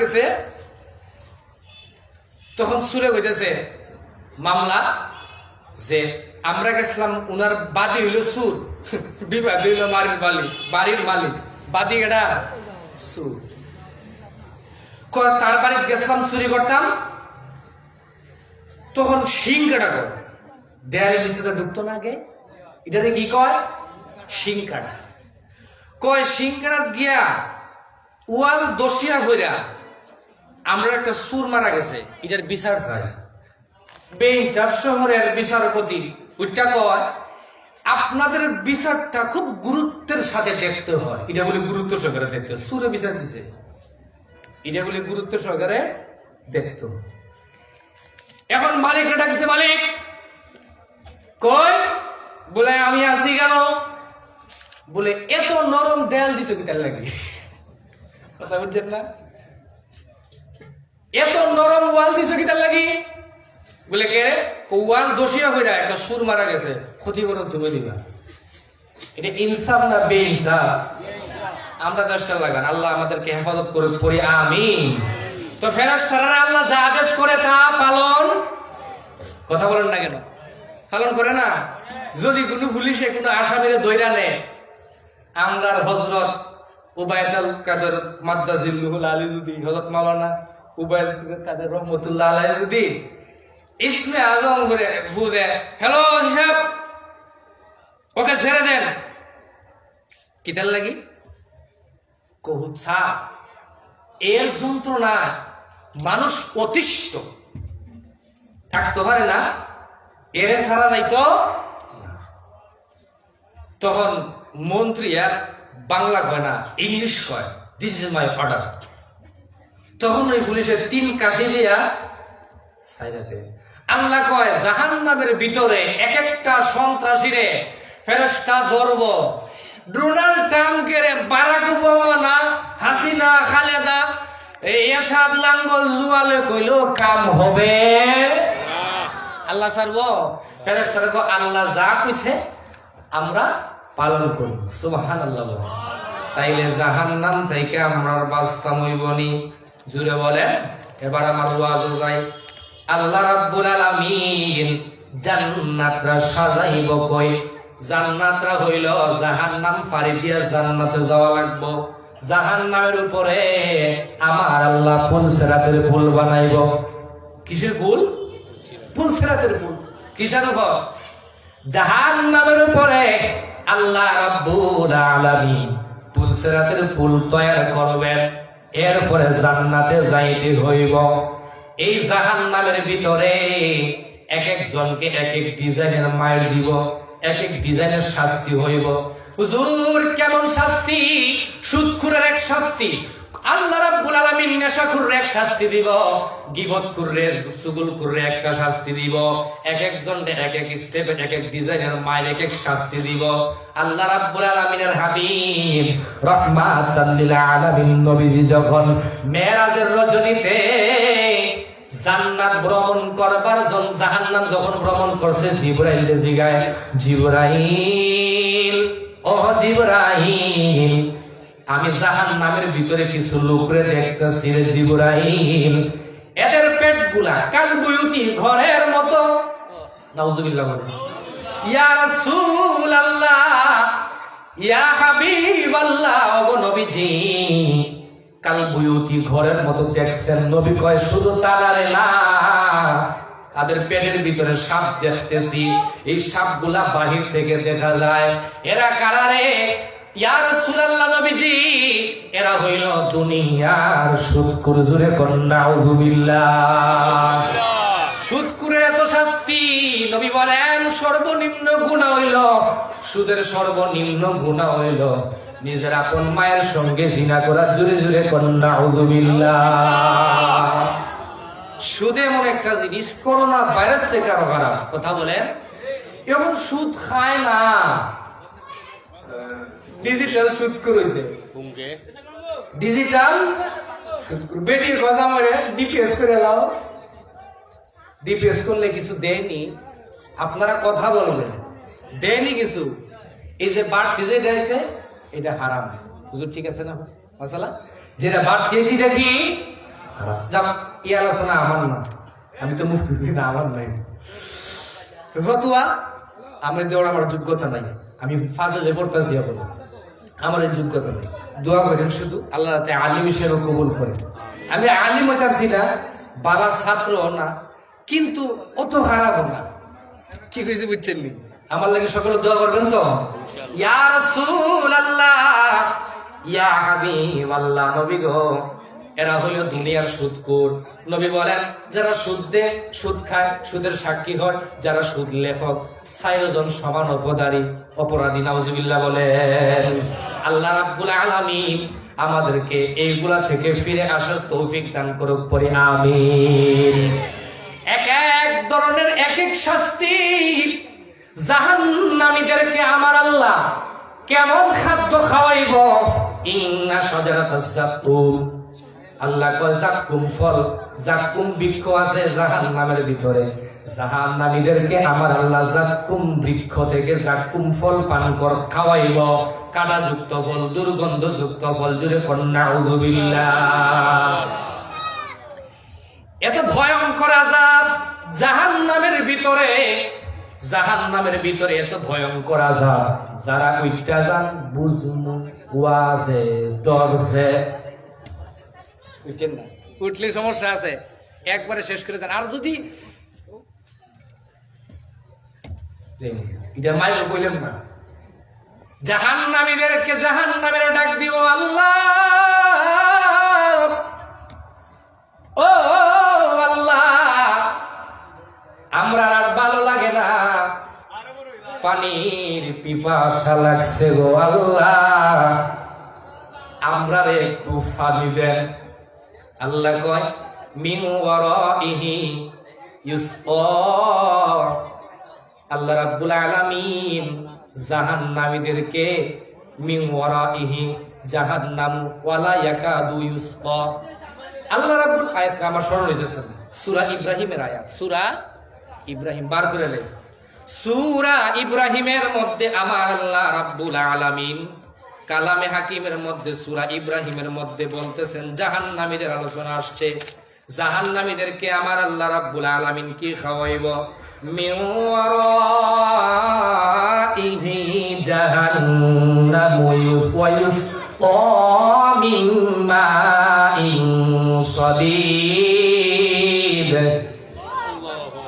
গেছে। তখন সুরে কইতেছে, মামলা, যে আমরা গেছিলাম, উনার বাদী হইল সুর। বিবাদ হইল মারির মালিক, বাড়ির মালিক। বাদী এটা সুর। তার বাড়িতে গেছিলাম, চুরি করতাম। তখন শিং কাটা কর দেয়ালে নিচে তো ঢুকতো না আগে। এটারে কি কয়? শিং কাটা। কয়, শিং কাটাত গিয়া ওয়াল দশিয়া ভইরা আমরা একটা সুর মারা গেছে এটার বিচার চাই। বেঞ্চার শহরের বিচারপতি ওইটা কয় আপনাদের বিচারটা খুব গুরুত্বের সাথে দেখতে হয়। এটা বলে গুরুত্ব সহকারে দেখতে হয়। সুরে বিচার দিছে। এটা বলে গুরুত্ব সহকারে দেখতো এখন মালিক ডাকছে মালিক? কই? বলে আমি আছি কেন? বলে এত নরম দেয়াল দিছো কি তার লাগে? কথা বুঝছেন না? এত নরম ওয়াল দিছো কি তার লাগি? বলে, কে ওয়াল দোষিয়া হয়ে একটা সুর মারা গেছে, ক্ষতিপূরণ তুমি দিবা। এটা ইনসাফ না বে ইনসাফ আমরা দশটা লাগান, আল্লাহ আমাদেরকে হেফাজত করে পড়ি আমি তো ফেরাস তারা আল্লাহ যা আদেশ করে তা পালন, কথা বলেন না কেন? পালন করে না? যদি কোনো পুলিশে কোনো আসামিরে দৈরা নেয় আমরার হজরত উবায়তুল কাদের মাদ্দাজিল্লুহুল আলী যদি হজরত মাওলানা উবায়তুল কাদের রহমতুল্লাহ আলাই যদি ইসমে আজম করে ফু দেয় হ্যালো হিসাব, ওকে ছেড়ে দেন। কিতার লাগি? কহুৎসা এর যন্ত্রণা মানুষ অতিষ্ঠ। থাকতে পারে না, এর ছাড়া যাইতো। তখন মন্ত্রী আর বাংলা কয় না, ইংলিশ কয় দিস ইজ মাই অর্ডার তখন ওই পুলিশের তিন কাশি দিয়া সাইরা। আল্লাহ কয় জাহান নামের ভিতরে এক একটা সন্ত্রাসীরে ফেরস্তা ধরব। ডোনাল্ড ট্রাম্পকে বারাক ওবামা হাসিনা খালেদা এরশাদ লাঙ্গল জুয়ালে কইল কাম হবে। আল্লাহ সারব ফেরেস্তারা কয়, আল্লাহ যা কইছে আমরা পালন করি সুবহান আল্লাহ তাইলে জাহান নাম থেকে আমরা বাঁচতাম হইবনি জুড়ে বলেন এবার আমার ওয়াজ যাই আল্লাহ রাব্বুল আলামিন জান্নাতরা সাজাইব কই? জান্নাতরা হইল জাহান্নাম পাড়ি দিয়া জান্নাতে যাওয়া লাগবো। জাহান্নামের উপরে আমার আল্লাহ ফুল সেরাতের ফুল বানাইব। কিসের ফুল? ফুল সেরাতের ফুল। কিসের উপর জাহান্নামের উপরে আল্লাহ রাব্বুল আলামিন ফুল সেরাতের ফুল তৈরি করবেন। এরপরে জান্নাতে যাইতে হইব। এই জাহান নামের ভিতরে এক একজনকে এক এক ডিজাইনের মায়ের দিব, এক এক ডিজাইনের শাস্তি হইব। হুজুর, কেমন শাস্তি? সুদখুরের এক শাস্তি। আল্লাহ রাব্বুল আলামিন নেশাখুরের এক শাস্তি দিব, গিবত কুররে চুগুল কুররে একটা শাস্তি দিব, এক একজন এক এক স্টেপে এক এক ডিজাইনের মায়ের এক এক শাস্তি দিব। আল্লাহ রাব্বুল আলামিনের হাবিব রহমাতাল লিল আলামিন নবীজি যখন মেরাজের রজনীতে জান্নাত ভ্রমণ করবার জন্য জাহান্নাম যখন ভ্রমণ করছে, জিবরাইল জিগায়, জিবরাইল ও জিবরাইল আমি জাহান নামের ভিতরে কিছু লোকরে দেখতেছি রে জিবরাইল। এদের পেটগুলা কাল বুয়ুতি ঘরের মতো। নাউজুবিল্লাহ ইয়া রাসূল আল্লাহ ইয়া হাবিব আল্লাহ ওগো নবীজি কাল বুয়ুতি ঘরের মতো দেখছেন নবী কয়, শুধু তারারে না তাদের পেটের ভিতরে সাপ দেখতেছি। এই সাপগুলা বাহির থেকে দেখা যায়। এরা কারারে ইয়া নবীজি, এরা কন্যা শাস্তি, নবী সর্বনিম্ন গুণা সুদের সর্বনিম্ন গুণা হইল। নিজের আপন মায়ের সঙ্গে জিনা করা জুড়ে জুড়ে কন্যা, উযুবিল্লাহ। সুদ এমন একটা জিনিস, করোনা ভাইরাস থেকে আরও কথা বলেন এখন সুদ খায় না। ডিজিটাল সুদ করেছে। ঘুমকে ডিজিটাল বেটির কথা মরে ডিপিএস করে লাও। ডিপিএস করলে কিছু দেয়নি। আপনারা কথা বলবেন। দেয়নি কিছু। এই যে বাড়তি যেটা আছে এটা হারাম। হুজুর ঠিক আছে না? মাসালা যেটা বাড়তি আছে এটা কি? যাক এই আলোচনা আমার না। আমি তো মুফতি না আমার নাই। ফতুয়া আমি দেওয়ার আমার যোগ্যতা নাই। আমি ফাজলে পড়তেছি এখন। আমার এই যোগ্যতা নেই। দোয়া করেন শুধু আল্লাহ তাতে আলিম হিসেবে কবুল করে। আমি আলিম চাচ্ছি না বালা ছাত্র না কিন্তু অত খারাপ না। কি কইছি বুঝছেন নি? আমার লাগে সকলে দোয়া করবেন তো? ইয়া রাসূলুল্লাহ ইয়া হাবিব আল্লাহ নবী গো। এরা হলো দুনিয়ার সুদকুর নবী বলেন, যারা সুদ দেয় সুদ খায়, সুদের সাক্ষী হয়, যারা সুদ লেখক সাইরজন সমান অপদারী, অপরাধী, নাউজুবিল্লাহ বলেন, আল্লাহ রাব্বুল আলামিন আমাদেরকে এইগুলা থেকে ফিরে আসার তৌফিক দান করুক পরে, আমিন। এক এক ধরনের, এক এক শাস্তি। জাহান্নামীদেরকে আমার আল্লাহ কেমন খাদ্য খাওয়াইব? ইন্না সজারাতাস জাক্কুম আল্লাহ কয়, জাক্কুম ফল, জাক্কুম বৃক্ষ আছে জাহান্নামের ভিতরে। জাহান্নামীদেরকে আমার আল্লাহ জাক্কুম বৃক্ষ থেকে জাক্কুম ফল পান কর, খাওয়াইব। কাঁটাযুক্ত ফল, দুর্গন্ধযুক্ত ফল, জুড়ে কন্যা এত ভয়ঙ্কর আজাব জাহান নামের ভিতরে। জাহান নামের ভিতরে এত ভয়ঙ্কর আজাব যারা উইটা যান, বুঝমু ওয়াজে দরজে উঠেন না। উঠলে সমস্যা আছে। একবারে শেষ করে দেন। আর যদি এটা মাইল বললেন না। জাহান নামীদেরকে জাহান নামের ডাক দিব আল্লাহ। ও আল্লাহ আমরা আর ভালো লাগে না। পানির পিপাসা লাগছে গো আল্লাহ। আমরা একটু পানি দেন। আল্লাহ কয় মিন ওয়ারাইহি ইউসকা আল্লাহ রাব্বুল আলামিন জাহান্নামীদেরকে মিন ওয়ারাইহি জাহান্নাম ওয়ালা ইয়াকাদু ইউসকা। আল্লাহ রাব্বুল আয়াত আমার স্মরণ হইতেছে সূরা ইব্রাহিমের আয়াত। সূরা ইব্রাহিম বার করে লে সূরা ইব্রাহিমের মধ্যে আমার আল্লাহ রাব্বুল আলামিন কালামে হাকিমের মধ্যে সুরা ইব্রাহিমের মধ্যে বলতেছেন জাহান্নামীদের আলোচনা আসছে। জাহান্নামীদেরকে আমার আল্লাহ রাব্বুল আলামিন কি খাওয়াইব?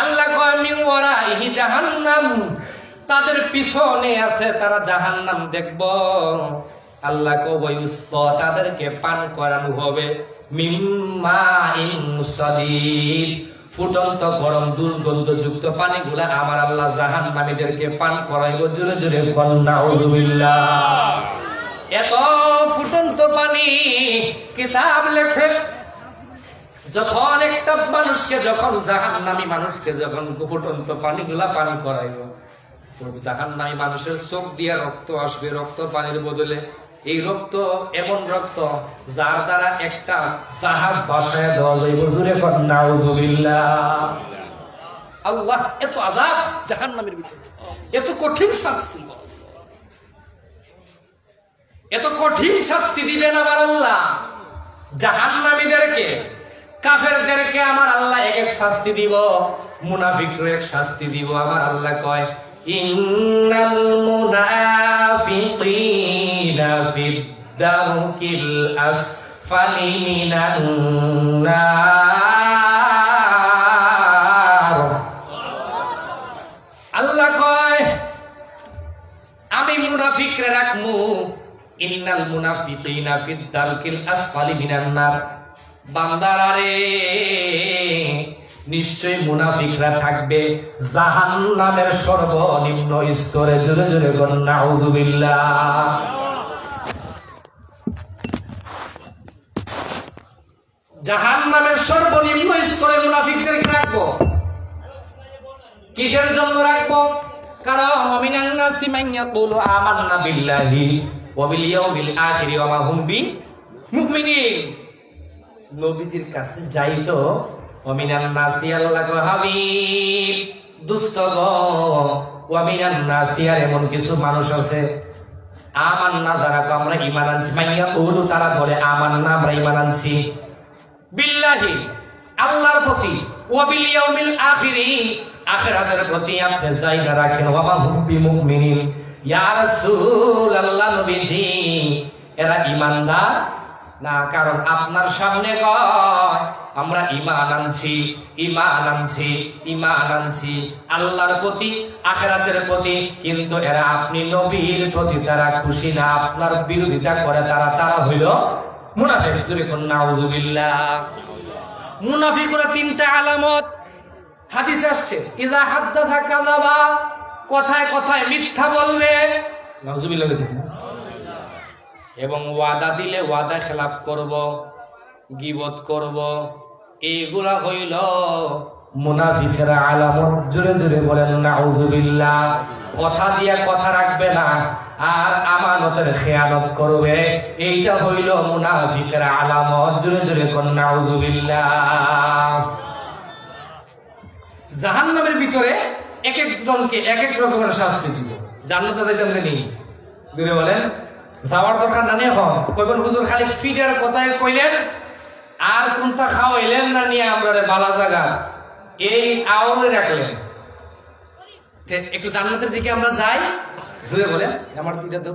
আল্লাহ জাহান্নাম। তাদের পিছনে আছে, তারা জাহান নাম দেখব। আল্লাহ কবয়ুস্ক তাদেরকে পান করানো হবে ফুটন্ত, গরম, দুর্গন্ধযুক্ত পানিগুলা আমার আল্লাহ জাহান্নামীদেরকে পান করাইব। জোরে জোরে কন্যা এত ফুটন্ত পানি কিতাব লেখে, যখন একটা মানুষকে, যখন জাহান নামি মানুষকে, যখন ফুটন্ত পানিগুলা পান করাইব জাহান মানুষের চোখ দিয়ে রক্ত আসবে, রক্ত পানির বদলে। এই রক্ত এমন রক্ত যার দ্বারা একটা জাহাজ বাসায় আল্লাহ, এত জাহান নামের এত কঠিন শাস্তি। এত কঠিন শাস্তি দিবেন আমার আল্লাহ। জাহান্নামীদেরকে, কাফেরদেরকে আমার আল্লাহ এক এক শাস্তি দিব মুনাফিকর এক শাস্তি দিব। আমার আল্লাহ কয় ইন্নাল মুনাফিকিনা ফিদ দারকিল আসফালি মিনান নার আল্লাহ কয়, আমি মুনাফিকরে রাখমু ইন্নাল মুনাফিকিনা ফিদ দারকিল আসফালি মিনান নার বান্দারা রে নিশ্চয় মুনাফিকরা থাকবে। জাহান্নামের সর্বনিম্ন স্তরে জোরে জোরে কন্যা আউযুবিল্লাহ জাহান্নামের সর্বনিম্ন স্তরে মুনাফিকদেরকে রাখব? কিসের জন্য রাখব? কারণ, অমিনান নাসি মান ইয়াকুলু আমান্না বিল্লাহি ওয়া বিল ইয়াউমিল আখিরি ওয়া মা হুম বি মুমিনিন। নবীজির কাছে যাই আল্লাহ এমন কিছু মানুষ আছে। আমান্না যারা গো, আমরা ইমান আনছি। মাইয়া ওহলু তারা বলে, আমান্না আমরা ইমান আনছি। বিল্লাহি, আল্লাহর প্রতি ও বিল ইয়াউমিল আখিরি, আখিরাতের প্রতি আপনি এরা ঈমানদার না, কারণ আপনার সামনে কয় আমরা ইমান আনছি ইমান আনছি ইমান আনছি। আল্লাহর প্রতি, আখেরাতের প্রতি, কিন্তু এরা আপনি নবীর প্রতি তারা খুশি না, আপনার বিরোধিতা করে তারা তারা হইল মুনাফিক। জুরে কোন নাউযুবিল্লাহ মুনাফিকরা তিনটা আলামত। হাদিস আসছে, ইদা হাদ্দাথা কাযাবা কথায় কথায় মিথ্যা বলবে নাউযুবিল্লাহ দেখুন। এবং ওয়াদা দিলে ওয়াদা খেলাফ করব, গিবত করব। এইগুলা হইল মুনাফিকের আলামত। জোরে জোরে বলেন, নাউযুবিল্লাহ। কথা দিয়া কথা রাখবে না, আর আমানতের খেয়ানত করবে। এইটা হইল মুনাফিকের আলামত। জোরে জোরে কোন নাউযুবিল্লাহ। জাহান্নামের ভিতরে এক এক জনকে এক এক রকমের শাস্তি দিব। জান্নাতে যাইতে নেই। জোরে বলেন যাওয়ার দরকার না নিয়ে কইবেন, হুজুর, খালি ফিডার কথায় কইলেন, আর কোনটা খাওয়াইলেন না নিয়ে আমরা বালা জায়গা এই আওরে রাখলেন। একটু জান্নাতের দিকে আমরা যাই। জুড়ে বলেন, আমার তো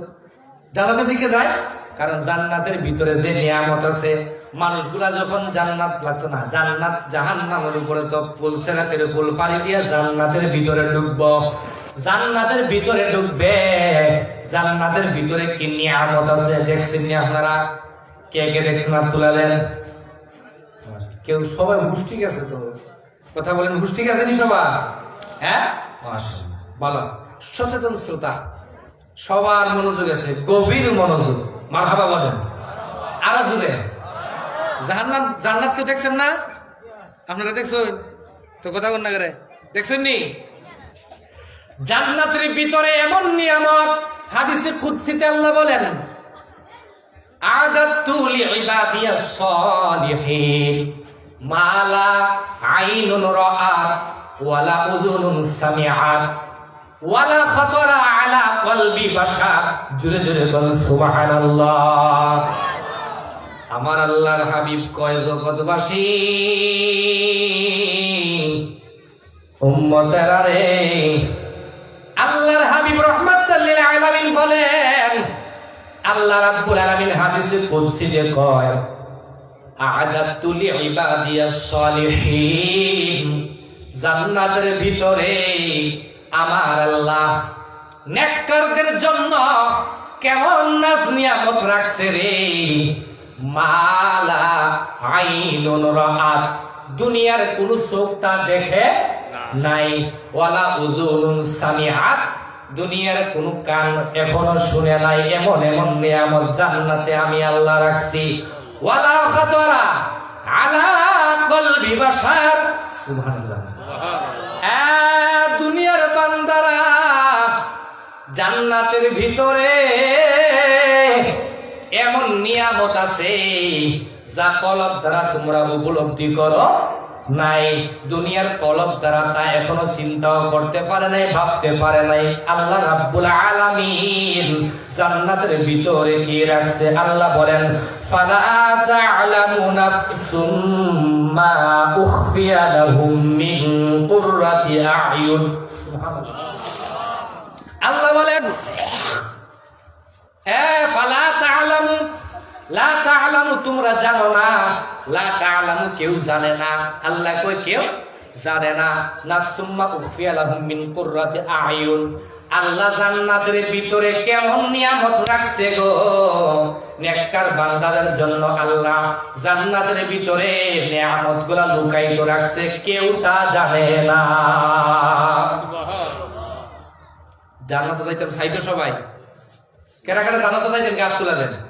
জান্নাতের দিকে যাই। কারণ জান্নাতের ভিতরে যে নিয়ামত আছে, মানুষগুলা যখন জান্নাত লাগতো না, জান্নাত জাহান্নামের উপরে তো পুল সেরাতের পুল পানি দিয়ে জান্নাতের ভিতরে ঢুকবো। জান্নাতের ভিতরে ঢুকবে। জান্নাতের ভিতরে কি নিয়ামত আছে? দেখছেন নি আপনারা? কে কে দেখছেন? হাত তুলালেন? কেউ? সবাই হুশ ঠিক আছে তো? কথা বলেন হুশ ঠিক আছে নি সবাই? হ্যাঁ। ভালো। সচেতন শ্রোতা, সবার মনোযোগ আছে, গভীর মনোযোগ। মারহাবা বলেন। আরও জুড়ে জান্নাত জান্নাত কেউ দেখছেন না? আপনারা দেখছেন? তো কথা কোন না করে দেখছেন নি? জান্নাতের ভিতরে এমন নিয়ামত হাদিসে কুদসিতে আল্লাহ বলেন আদাত্তু লিইবাদিয়াস সালিহিন, মালা আইনুন রাআত ওয়ালা উযুনুন সামিআত, ওয়ালা খাতারা আলা কলবি বাশার। জোরে জোরে বল, সুবহানাল্লাহ। আমার আল্লাহর হাবিব কয়, জগৎবাসী, উম্মতেরা রে, আল্লাহর হাবিব রহমাতুল লিল আলামিন বলেন আল্লাহ রাব্বুল আলামিন হাদিসে কয় সালিহিন জান্নাতের ভিতরে আমার আল্লাহ নেককারদের জন্য কেমন নাজ নিয়ামত রাখছে রে? মালা আইনুন রাআত দুনিয়ার কোন চোখ তা দেখে নাই। ওয়ালা উযুনুন সামিআত দুনিয়ার কোন কান এখনও শুনে নাই, এমন এমন নিয়ামত জান্নাতে আমি আল্লাহ রাখছি। ওয়ালা খাতরা আলা কলবি বাশার। সুবহানাল্লাহ। দুনিয়ার বান্দারা জান্নাতের ভিতরে এমন নিয়ামত আছে যা কলব দ্বারা তোমরা উপলব্ধি করো। নাই, দুনিয়ার কলব দ্বারা তা এখনও চিন্তাও করতে পারে নাই, ভাবতে পারে নাই। আল্লাহ রাব্বুল আলামিন জান্নাতের ভিতরে কি রাখছে? আল্লাহ বলেন, ফালা তা'লামু নাফসুম মা উখফিয়া লাহুম মিন কুররাতি আ'য়ুন। আল্লাহ বলেন, এ ফালা তা'লামু তোমরা জানো না। লা কেউ জানে না। আল্লাহ কই কেউ জানে না। আ'য়ুন আল্লাহ জান্নাতের ভিতরে কেমন নিয়ামত রাখছে গো? নেককার বান্দাদের জন্য আল্লাহ জান্নাতের ভিতরে নিয়ামতগুলা লুকাইত রাখছে। কেউ তা জানে না। জান্নাতে যাইতাম চাইতো সবাই। কেটা কেটা জান্নাতে যাইতেন গাছ তুলে দেন।